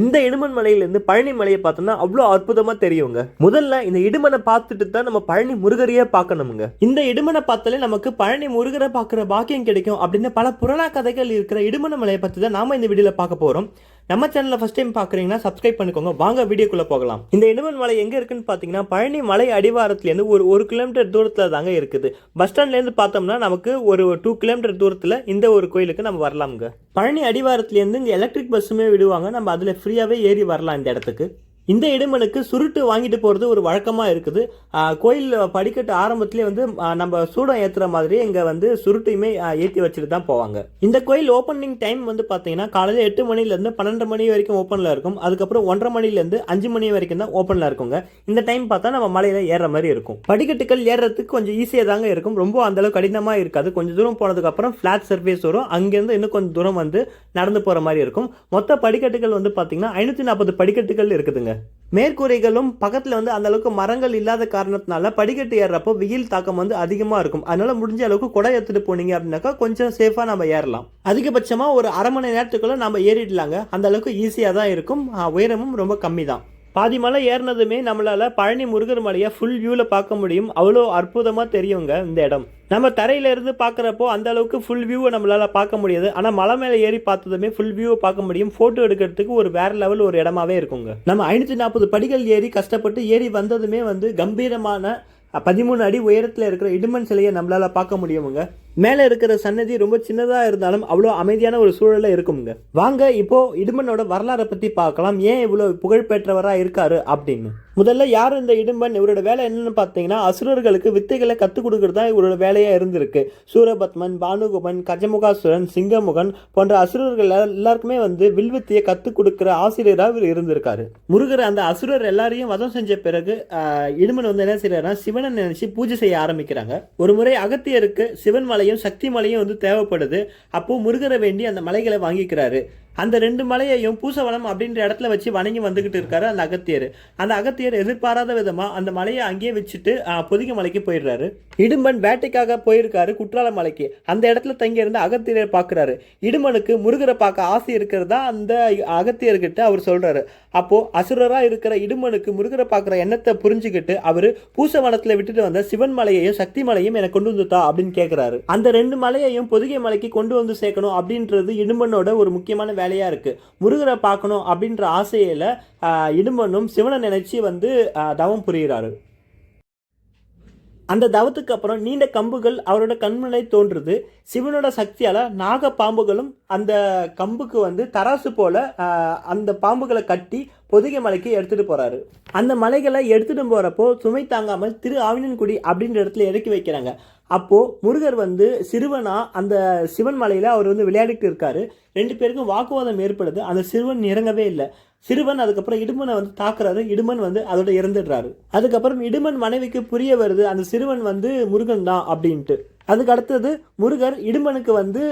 இந்த இடுமன் மலையிலேருந்து பழனி மலையை பார்த்தோம்னா அவ்வளோ அற்புதமாக தெரியுங்க. முதல்ல இந்த இடுமனை பார்த்துட்டு தான் நம்ம பழனி முருகரையே பார்க்கணுமுங்க. இந்த இடுமனை பார்த்தாலே நமக்கு பழனி முருகரை பார்க்குற பாக்கியம் கிடைக்கும் அப்படின்னு பல புராண கதைகள் இருக்கிற இடுமன மலையை பற்றி தான் நாம இந்த வீடியோவில் பார்க்க போகிறோம் நம்ம சேனலில் ஃபஸ்ட் டைம் பார்க்குறீங்கன்னா சப்ஸ்கிரைப் பண்ணிக்கோங்க. வாங்க வீடியோக்குள்ளே போகலாம். இந்த இடுமன் மலை எங்கே இருக்குன்னு பார்த்தீங்கன்னா பழனி மலை அடிவாரத்துலேருந்து ஒரு ஒரு கிலோமீட்டர் தூரத்தில் தாங்க இருக்குது. பஸ் ஸ்டாண்ட்லேருந்து பார்த்தோம்னா நமக்கு ஒரு டூ கிலோமீட்டர் தூரத்தில் இந்த ஒரு கோயிலுக்கு நம்ம வரலாம்ங்க. பழனி அடிவாரத்துலேருந்து இங்கே எலக்ட்ரிக் பஸ்ஸுமே விடுவாங்க. நம்ம அதில் ஃப்ரீயாகவே ஏறி வரலாம் இந்த இடத்துக்கு. இந்த இடுமனுக்கு சுருட்டு வாங்கிட்டு போகிறது ஒரு வழக்கமாக இருக்குது. கோயில் படிக்கட்டு ஆரம்பத்துலேயே வந்து நம்ம சூடம் ஏற்றுற மாதிரி இங்கே வந்து சுருட்டையுமே ஏற்றி வச்சுட்டு தான் போவாங்க. இந்த கோயில் ஓப்பனிங் டைம் வந்து பார்த்தீங்கன்னா காலையில் எட்டு மணிலேருந்து பன்னெண்டு மணி வரைக்கும் ஓப்பனில் இருக்கும். அதுக்கப்புறம் ஒன்றரை மணிலேருந்து அஞ்சு மணி வரைக்கும் தான் ஓப்பனில் இருக்குங்க. இந்த டைம் பார்த்தா நம்ம மலையில் ஏற மாதிரி இருக்கும். படிக்கட்டுகள் ஏறுறதுக்கு கொஞ்சம் ஈஸியாக தாங்க இருக்கும். ரொம்ப அந்த அளவுக்கு கடினமாக இருக்காது. கொஞ்சம் தூரம் போனதுக்கப்புறம் ஃப்ளாட் சர்ஃபேஸ் வரும். அங்கேருந்து இன்னும் கொஞ்சம் தூரம் வந்து நடந்து போகிற மாதிரி இருக்கும். மொத்த படிக்கட்டுகள் வந்து பார்த்தீங்கன்னா ஐநூற்றி நாற்பது படிக்கட்டுகள் இருக்குதுங்க. மேற்கூரைகளும் பக்கத்தில் வந்து அந்த அளவுக்கு மரங்கள் இல்லாத காரணத்தினால படிக்கட்டு ஏறுறப்போ வெயில் தாக்கம் வந்து அதிகமாக இருக்கும். அதனால முடிஞ்ச அளவுக்கு குடை எடுத்துகிட்டு போனீங்க அப்படின்னாக்கா கொஞ்சம் சேஃபாக நம்ம ஏறலாம். அதிகபட்சமாக ஒரு அரை மணி நேரத்துக்குள்ளே நம்ம ஏறிடலாங்க. அந்த அளவுக்கு ஈஸியாக தான் இருக்கும். உயரமும் ரொம்ப கம்மி தான் பாதி மலை ஏறினதுமே நம்மளால் பழனி முருகர் மலையை ஃபுல் வியூவில் பார்க்க முடியும். அவ்வளோ அற்புதமாக தெரியுங்க இந்த இடம். நம்ம தரையிலேருந்து பார்க்குறப்போ அந்த அளவுக்கு ஃபுல் வியூவை நம்மளால் பார்க்க முடியாது. ஆனால் மலை மேலே ஏறி பார்த்ததுமே ஃபுல் வியூவை பார்க்க முடியும். ஃபோட்டோ எடுக்கிறதுக்கு ஒரு வேற லெவல் ஒரு இடமாவே இருக்குங்க. நம்ம ஐநூற்றி நாற்பது படிகள் ஏறி கஷ்டப்பட்டு ஏறி வந்ததுமே வந்து கம்பீரமான பதிமூணு அடி உயரத்தில் இருக்கிற இடுமன் சிலையை நம்மளால் பார்க்க முடியுமுங்க. மேலே இருக்கிற சன்னதி ரொம்ப சின்னதாக இருந்தாலும் அவ்வளோ அமைதியான ஒரு சூழலில் இருக்குங்க வாங்க இப்போ இடுமனோட வரலாறை பற்றி பார்க்கலாம். ஏன் இவ்வளோ புகழ்பெற்றவராக இருக்காரு அப்படின்னு. முதல்ல யார் இந்த இடும்பன் இவரோட வேலை என்னன்னு பார்த்தீங்கன்னா அசுரர்களுக்கு வித்தைகளை கற்றுக் கொடுக்குறது தான் இவரோட வேலையாக இருந்திருக்கு. சூரபத்மன் பானுகுமன் கஜமுகாசுரன் சிங்கமுகன் போன்ற அசுரர்கள் எல்லாருக்குமே வந்து வில்வித்தையை கற்றுக் கொடுக்குற ஆசிரியராக இவர் இருந்திருக்காரு. முருகர் அந்த அசுரர் எல்லாரையும் வதம் செஞ்ச பிறகு இடுமன் வந்து என்ன செய்யறாருன்னா சிவனை நினைச்சு பூஜை செய்ய ஆரம்பிக்கிறாங்க. ஒரு முறை அகத்தியருக்கு சிவன் மலையும் சக்தி மலையும் வந்து தேவைப்படுது. அப்போ முருகரை வேண்டி அந்த மலைகளை வாங்கிக்கிறாரு. அந்த ரெண்டு மலையையும் பூசவனம் அப்படின்ற இடத்துல வச்சு வணங்கி வந்துக்கிட்டு இருக்காரு அந்த அகத்தியர். அந்த அகத்தியர் எதிர்பாராத விதமாக அந்த மலையை அங்கேயே வச்சுட்டு பொதிகை மலைக்கு போயிடுறாரு. இடும்பன் வேட்டைக்காக போயிருக்காரு குற்றால மலைக்கு. அந்த இடத்துல தங்கியிருந்து அகத்தியரை பார்க்குறாரு. இடுமனுக்கு முருகரை பார்க்க ஆசை இருக்கிறதா? அந்த அகத்தியர்கிட்ட அவர் சொல்கிறாரு அப்போது அசுரராக இருக்கிற இடுமனுக்கு முருகரை பார்க்குற எண்ணத்தை புரிஞ்சுக்கிட்டு அவரு பூசவனத்துல விட்டுட்டு வந்த சிவன் மலையையும் சக்தி மலையும் எனக்கு கொண்டு வந்துட்டா அப்படின்னு கேட்குறாரு அந்த ரெண்டு மலையையும் பொதிகை மலைக்கு கொண்டு வந்து சேர்க்கணும் அப்படின்றது இடுமனோட ஒரு முக்கியமான வேலையாக இருக்குது முருகரை பார்க்கணும் அப்படின்ற ஆசையில் இடுமனும் சிவனை நினைச்சு வந்து தவம் புரிகிறாரு அந்த தவத்துக்கு அப்புறம் நீண்ட கம்புகள் அவரோட கண்முனை தோன்றுது. சிவனோட சக்தியால் நாக பாம்புகளும் அந்த கம்புக்கு வந்து தராசு போல அந்த பாம்புகளை கட்டி பொதிகை மலைக்கு எடுத்துகிட்டு போகிறாரு அந்த மலைகளை எடுத்துகிட்டு போகிறப்போ சுமை தாங்காமல் திரு ஆவினன்குடி அப்படின்ற இடத்துல இறக்கி வைக்கிறாங்க. அப்போது முருகர் வந்து சிறுவனா அந்த சிவன் மலையில் அவர் வந்து விளையாடிட்டு இருக்காரு. ரெண்டு பேருக்கும் வாக்குவாதம் ஏற்படுது. அந்த சிறுவன் இறங்கவே இல்லை. சிறுவன் அதுக்கப்புறம் இடுமனை வந்து தாக்குறாரு. இடுமன் வந்து அதோட இறந்துடுறாரு. அதுக்கப்புறம் இடுமன் மனைவிக்கு புரிய வருது அந்த சிறுவன் வந்து முருகன் தான் அப்படின்ட்டு. அதுக்கு அடுத்தது முருகர் இடுமனுக்கு வந்து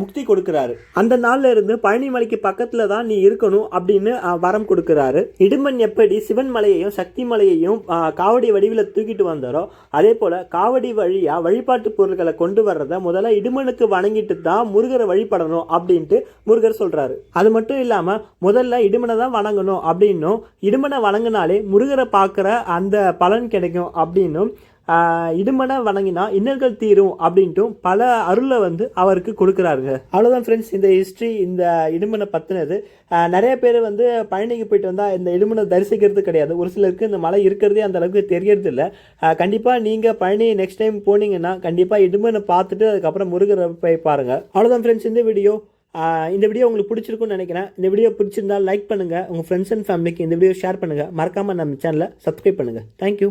முக்தி கொடுக்குறாரு. அந்த நாள்ல இருந்து பழனிமலைக்கு பக்கத்துல தான் நீ இருக்கணும் அப்படின்னு வரம் கொடுக்குறாரு. இடுமன் எப்படி சிவன் மலையையும் சக்தி மலையையும் காவடி வடிவில் தூக்கிட்டு வந்தாரோ அதே போல காவடி வழியா வழிபாட்டு பொருட்களை கொண்டு வர்றத முதல்ல இடுமனுக்கு வணங்கிட்டு தான் முருகரை வழிபடணும் அப்படின்ட்டு முருகர் சொல்றாரு. அது மட்டும் இல்லாம முதல்ல இடுமனை தான் வணங்கணும் அப்படின்னும் இடுமனை வணங்கினாலே முருகரை பார்க்குற அந்த பலன் கிடைக்கும் அப்படின்னும் இடுமனை வணங்கினா இன்னல்கள் தீரும் அப்படின்ட்டும் பல அருளை வந்து அவருக்கு கொடுக்குறாருங்க. அவ்வளோதான் ஃப்ரெண்ட்ஸ் இந்த ஹிஸ்ட்ரி இந்த இடுமனை பற்றினது நிறைய பேர் வந்து பழனிக்கு போயிட்டு வந்தால் இந்த இடுமனை தரிசிக்கிறது கிடையாது. ஒரு சிலருக்கு இந்த மலை இருக்கிறதே அந்த அளவுக்கு தெரியறது இல்லை கண்டிப்பாக நீங்கள் பழனி நெக்ஸ்ட் டைம் போனீங்கன்னா கண்டிப்பாக இடுமனை பார்த்துட்டு அதுக்கப்புறம் முருகரை போய் பாருங்கள் அவ்வளோதான் ஃப்ரெண்ட்ஸ் இந்த வீடியோ இந்த வீடியோ உங்களுக்கு பிடிச்சிருக்கும்னு நினைக்கிறேன். இந்த வீடியோ பிடிச்சிருந்தா லைக் பண்ணுங்கள் உங்கள் ஃப்ரெண்ட்ஸ் அண்ட் ஃபேமிலிக்கு இந்த வீடியோ ஷேர் பண்ணுங்கள் மறக்காமல் நம்ம சேனலை சப்ஸ்கிரைப் பண்ணுங்கள் தேங்க்யூ